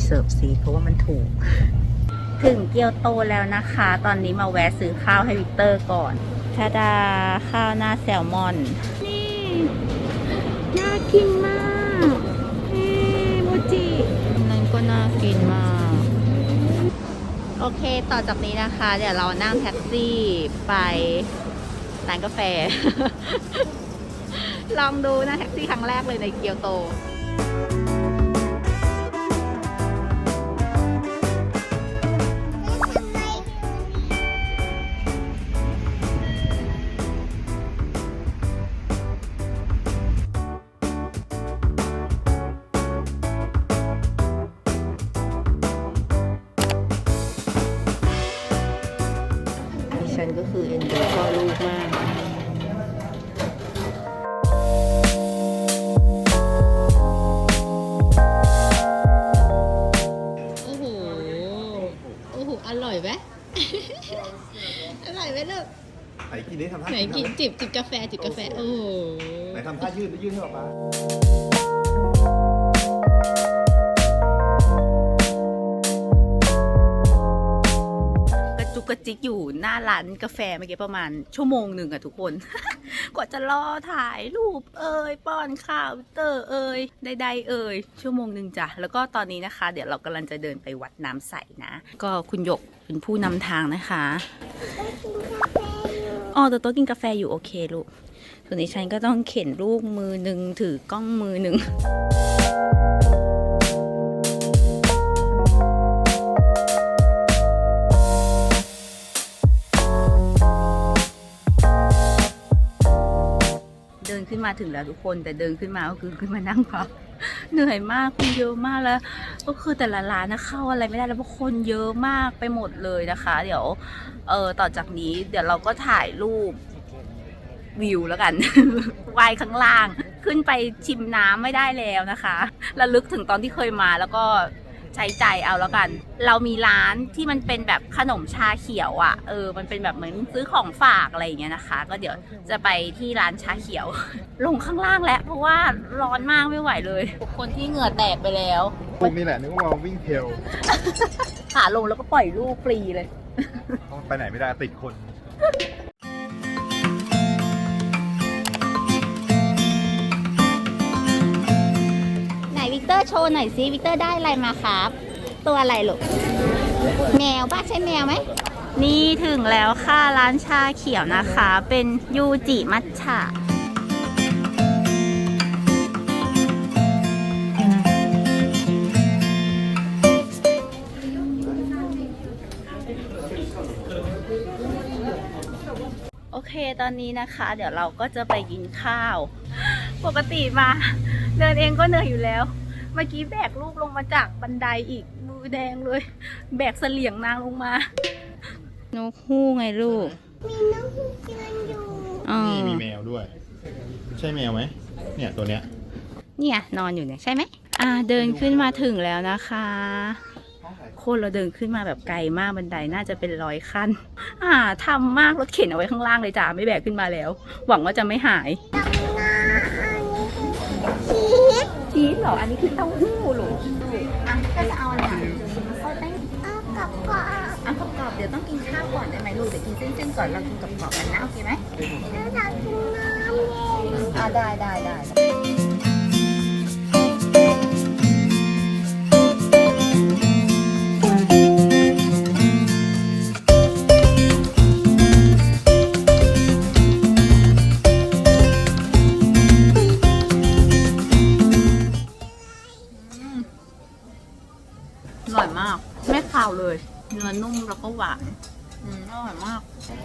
non reserve seat เพราะว่ามันถูก ถึงเกียวโตแล้วนะคะ ตอนนี้มาแวะซื้อข้าวให้วิกเตอร์ก่อนทาดาข้าวหน้าแซลมอน นี่ น่ากินมากนี่โมจินั่นก็น่ากินมาก โอเคต่อจากนี้นะคะ เดี๋ยวเรานั่งแท็กซี่ไปร้านกาแฟ ลองดูนะแท็กซี่ครั้งแรกเลยในเกียวโต ฉันก็คือเอ็นดูพ่อลูกมากโอ้โหโอ้โหอร่อยไหม อร่อยไหมลูกไหนกินนี่ทำท่าไหนกินจิบจิบกาแฟจิบกาแฟโอ้โหไหนทำท่ายืดยืดให้ออกมา กระจุกกระจิกอยู่หน้าร้านกาแฟเมื่อกี้ประมาณชั่วโมงหนึ่งอะทุกคน กว่าจะรอถ่ายรูปเอ่ยป้อนข้าวเตอร์เอ่ยใดๆเอ่ยชั่วโมงหนึ่งจ้ะแล้วก็ตอนนี้นะคะ เดี๋ยวเรากำลังจะเดินไปวัดน้ำใสนะ ก็คุณหยกเป็นผู้นำทางนะคะอ๋อแต่โต๊ะกินกาแฟอยู่โอเคลูกส่วนนี้ฉันก็ต้องเข็นลูกมือหนึ่งถือกล้องมือหนึ่ง เดินขึ้นมาถึงแล้วทุกคน แต่เดินขึ้นมาก็คือขึ้นมานั่งพักเหนื่อยมากคนเยอะมากแล้ว ก็คือแต่ละร้านนะเข้าอะไรไม่ได้แล้วเพราะคนเยอะมากไปหมดเลยนะคะ เดี๋ยวเออต่อจากนี้เดี๋ยวเราก็ถ่ายรูปวิวแล้วกันวายข้างล่าง ขึ้นไปชิมน้ำไม่ได้แล้วนะคะระลึกถึงตอนที่เคยมาแล้วก็ ใช้ใจเอาแล้วกัน เรามีร้านที่มันเป็นแบบขนมชาเขียวอะ่ะ เออ มันเป็นแบบเหมือนซื้อของฝากอะไรอย่างเงี้ยนะคะ ก็เดี๋ยวจะไปที่ร้านชาเขียว ลงข้างล่างแล้ว เพราะว่าร้อนมากไม่ไหวเลยคนที่เหงื่อแตกไปแล้ว พวกนี้แหละนึกว่ามาวิ่งเทรลขาลงแล้วก็ปล่อยลูกฟรีเลย ไปไหนไม่ได้ติดคน โชว์หน่อยซิวิกเตอร์ได้อะไรมาครับ ตัวอะไรลูกแมวป้าใช่แมวไหมนี่ถึงแล้วค่ะร้านชาเขียวนะคะ เป็นยูจิมัทฉะโอเคตอนนี้นะคะ เดี๋ยวเราก็จะไปกินข้าว ปกติมา เดินเองก็เหนื่อยอยู่แล้ว เมื่อกี้แบกลูกลงมาจากบันไดอีกมือแดงเลย แบกเสลี่ยงนางลงมานกฮูกไงลูก มีน้องฮูกยืนอยู่อ๋อนี่มีแมวด้วย ใช่แมวไหม เนี่ยตัวเนี้ย เนี่ยนอนอยู่เนี่ยใช่ไหม อ่าเดินขึ้นมาถึงแล้วนะคะโคนเราเดินขึ้นมาแบบไกลมากบันไดน่าจะเป็นร้อยขั้น อ่าทำมากรถเข็นเอาไว้ข้างล่างเลยจ้าไม่แบกขึ้นมาแล้ว หวังว่าจะไม่หาย ชีสชีสเหรอ อันนี้คือเต้าหู้หรออะก็จะเอาอันไหนเอาแป้งเอากับพ่ออะกรอบๆเดี๋ยวต้องกินข้าวก่อนได้ไหมลูกเดี๋ยวกินเส้นๆก่อนเรากินกรอบๆกันนะโอเคไหมแล้วอยากกินน้ำเย็นอ่าได้ได้ได้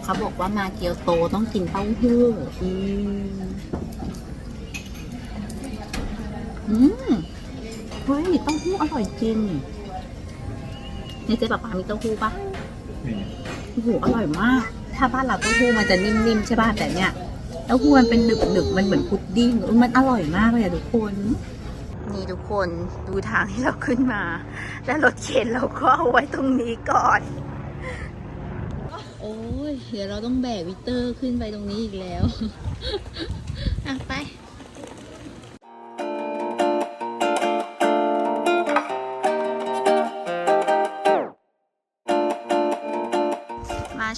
เขาบอกว่ามาเกียวโตต้องกินเต้าหู้อืมอืมเฮ้ยเต้าหู้อร่อยจริงในเจ๊ป๊าป๊ามีเต้าหู้ปะนี่โอ้โหอร่อยมาก ถ้าบ้านเราเต้าหู้มันจะนิ่มๆใช่ป่ะแต่เนี่ยเต้าหู้มันเป็นหนึบๆมันเหมือนพุดดิ้งเออมันอร่อยมากเลยอะทุกคน นี่ทุกคนดูทางที่เราขึ้นมา แล้วรถเข็นเราก็เอาไว้ตรงนี้ก่อนโอ้ยเดี๋ยวเราต้องแบกวิเตอร์ขึ้นไปตรงนี้อีกแล้ว อะ ไป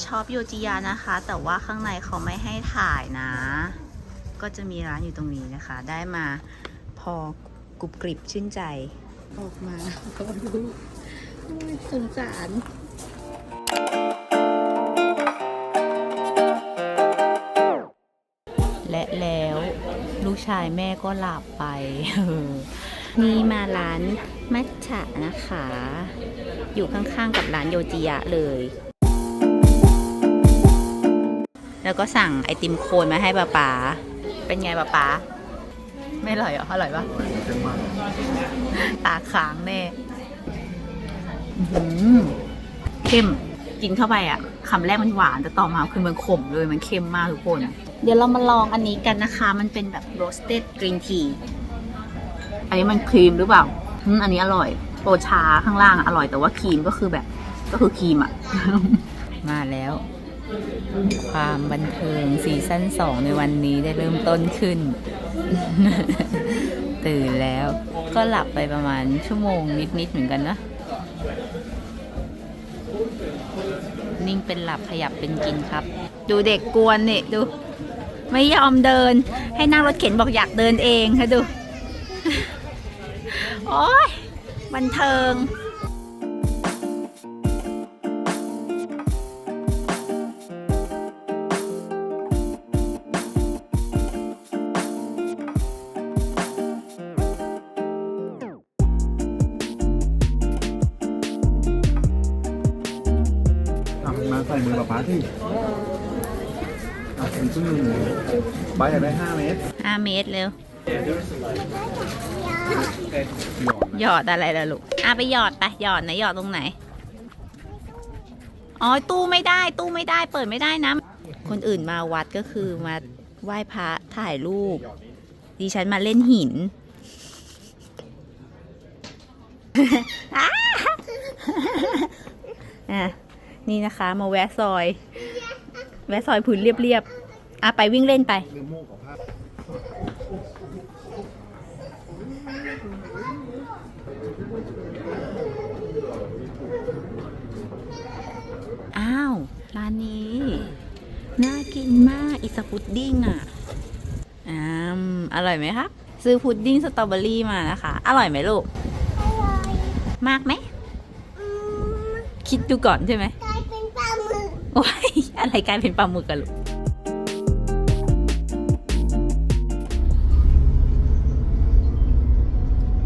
ช็อปโยจิยานะคะ แต่ว่าข้างในเขาไม่ให้ถ่ายนะ ก็จะมีร้านอยู่ตรงนี้นะคะ ได้มาพอกรุบกริบชื่นใจ ออกมาก็รู้สงสาร ลูกชายแม่ก็หลับไป นี่มาร้านมัทฉะนะคะ อยู่ข้างๆกับร้านโยจิยะเลย แล้วก็สั่งไอติมโคนมาให้ป้าป๋าเป็นไงป้าป๋าไม่อร่อยเหรอ อร่อยปะตาค้างแน่อื้อหือเข้ม กินเข้าไปอะคำแรกมันหวาน แต่ต่อมาคือมันขมเลยมันเค็มมากทุกคน เดี๋ยวเรามาลองอันนี้กันนะคะ มันเป็นแบบ roasted green tea อันนี้มันครีมหรือเปล่าอันนี้อร่อยโปรชาข้างล่างอร่อยแต่ว่าครีมก็คือแบบก็คือครีมอะ มาแล้ว ความบันเทิงซีซั่น2ในวันนี้ได้เริ่มต้นขึ้น ตื่นแล้วก็หลับไปประมาณชั่วโมงนิด ๆ เหมือนกันนะ นิ่งเป็นหลับขยับเป็นกินครับ ดูเด็กกวนเนี่ยดู ไม่ยอมเดิน ให้นั่งรถเข็นบอกอยากเดินเองค่ะดู โอ้ยบันเทิง มาใส่มือป๊าป๊าที่อะเป็นครึ่งหนึ่งใบอยากได้ห้าเมตร5เมตรเร็ว หยอดหยอดอะไรล่ะลูกอะไปหยอดไปหยอดไหนหยอดตรงไหน อ๋อตู้ไม่ได้ ตู้ไม่ได้เปิดไม่ได้นะ คนอื่นมาวัดก็คือมาไหว้พระถ่ายรูป ดิฉันมาเล่นหินอะ นี่นะคะ มาแวะซอย แวะซอยพื้นเรียบๆอะไปวิ่งเล่นไปลืมมูกของผ้าอ้าว ร้านนี้ น่ากินมากอิสพุดดิ้งอะอ่ามอร่อยไหมครับ ซื้อพุดดิ้งสตรอเบอรี่มานะคะ อร่อยไหมลูก อร่อย มากไหมอืมคิดดูก่อนใช่ไหมกล โอ้ยอะไรกลายเป็นปลาหมึกกันลูก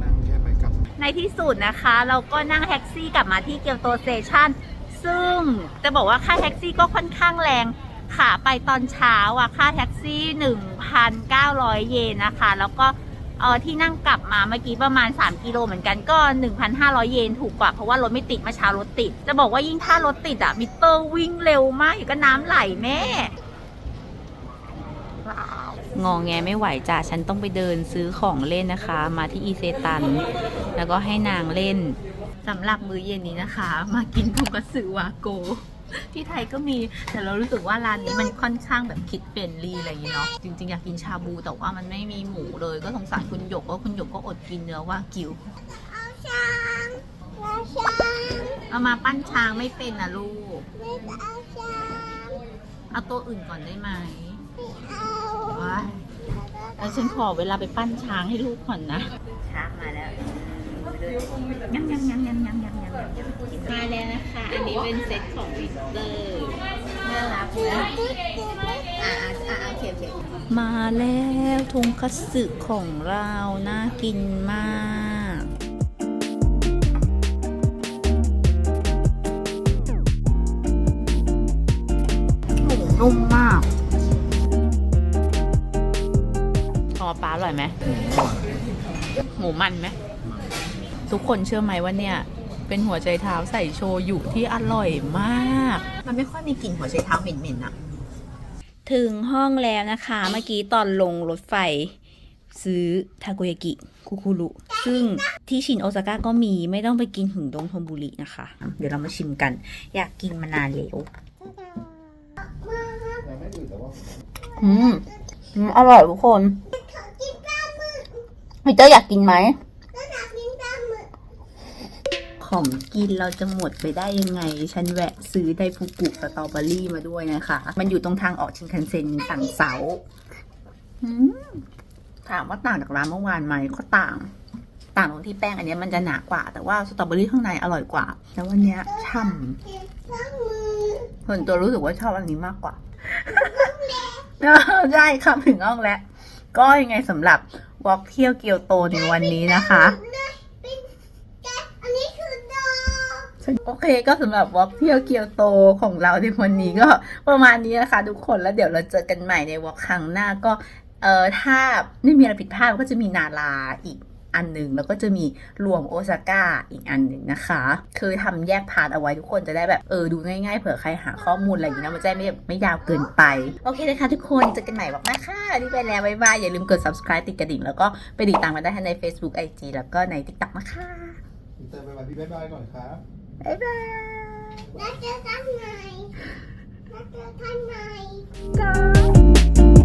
นั่งแค่ไปกลับในที่สุดนะคะ เราก็นั่งแท็กซี่กลับมาที่เกียวโตสเตชันซึ่งจะบอกว่าค่าแท็กซี่ก็ค่อนข้างแรงขาไปตอนเช้าอะค่าแท็กซี่ 1,900 เยนนะคะ แล้วก็ เออที่นั่งกลับมาเมื่อกี้ประมาณ 3 กิโลเหมือนกันก็ 1,500 เยนถูกกว่าเพราะว่ารถไม่ติดเมื่อเช้ารถติด จะบอกว่ายิ่งถ้ารถติดอะมิเตอร์วิ่งเร็วมากอยู่ก็น้ำไหลแม่งองแงไม่ไหวจ้ะฉันต้องไปเดินซื้อของเล่นนะคะ มาที่อีเซตัน แล้วก็ให้นางเล่นสำหรับมื้อเย็นนี้นะคะ มากินทงกัตสึวาโก ที่ไทยก็มีแต่เรารู้สึกว่าร้านนี้มันค่อนข้างแบบคิดเปลี่นรีอะไรอย่างเงี้เนาะจริงๆอยากกินชาบูแต่ว่ามันไม่มีหมูเลย ก็สงสารคุณหยกว่าคุณหยกก็อดกินเนื้อว่ากิวเอาช้างเอาช้างเอามาปั้นช้างไม่เป็นนะลูกเอาช้ตัวอื่นก่อนได้ไหมไม่เอาาแล้วฉันขอเวลาไปปั้นช้างให้ลูกก่อนนะช้างมาแล้วยังยังยังยังยังยัง มาแล้วนะคะ อันนี้เป็นเซตของวิกเตอร์น่ารักนะติ๊กติ๊กติ๊กอ่าอ่าโอเคโอเคมาแล้วทงคัตสึของเรา น่ากินมากหมูนุ่มมากอ๋อปลาอร่อยไหมหมูมันไหม ทุกคนเชื่อไหมว่าเนี่ย เป็นหัวใจเท้าใส่โชยุที่อร่อยมาก มันไม่ค่อยมีกลิ่นหัวใจเท้าเหม็นๆอะถึงห้องแล้วนะคะ เมื่อกี้ตอนลงรถไฟ ซื้อทาโกยากิคุคุรุซึ่งที่ชินโอซาก้าก็มีไม่ต้องไปกินถึงดงทมบุรีนะคะ เดี๋ยวเรามาชิมกัน อยากกินมานานแล้วอืมอืมอร่อยทุกคนขอกินปลาหมึกพีเตอร์อยากกินไหม แล้วอยากกินปลาหมึก ของกินเราจะหมดไปได้ยังไง ฉันแวะซื้อไดฟูกุสตรอเบอรี่มาด้วยนะคะ มันอยู่ตรงทางออกชินคันเซ็นสั่งเสาถามว่าต่างจากร้านเมื่อวานไหมก็ต่าง ต่างตรงที่แป้งอันนี้มันจะหนากว่า แต่ว่าสตรอเบอรี่ข้างในอร่อยกว่าแล้ววันนี้ช่ำเก็บเครื่องมือส่วนตัวรู้สึกว่าชอบอันนี้มากกว่าใช่คำถึงอ้องแล้ว ก็ยังไงสำหรับวอล์กเที่ยวเกียวโตในวันนี้นะคะ เป็นแกะอันนี้คือดอก โอเคก็สำหรับวอล์กเที่ยวเกียวโตของเราในวันนี้ก็ประมาณนี้นะคะทุกคนแล้วเดี๋ยวเราเจอกันใหม่ในวอล์กครั้งหน้าก็เออถ้าไม่มีอะไรผิดพลาดก็จะมีนาราอีกอันหนึ่งแล้วก็จะมีรวมโอซาก้าอีกอันหนึ่งนะคะ คือทำแยกพาร์ทเอาไว้ทุกคนจะได้แบบเออดูง่ายๆเผื่อใครหาข้อมูลอะไรอย่างนี้นะมันจะไม่ไม่ยาวเกินไป โอเคเลยค่ะทุกคนเจอกันใหม่บอกมาค่ะนี่ไปแล้วบ๊ายบายอย่าลืมกด subscribe ติดกระดิ่ง แล้วก็ไปติดตามกันได้ทั้งใน Facebook IG แล้วก็ใน TikTok นะคะเติมไปมาพี่บ๊ายบายก่อนครับ บ๊ายบายแล้วเจอกันใหม่แล้วเจอกันใหม่จ้า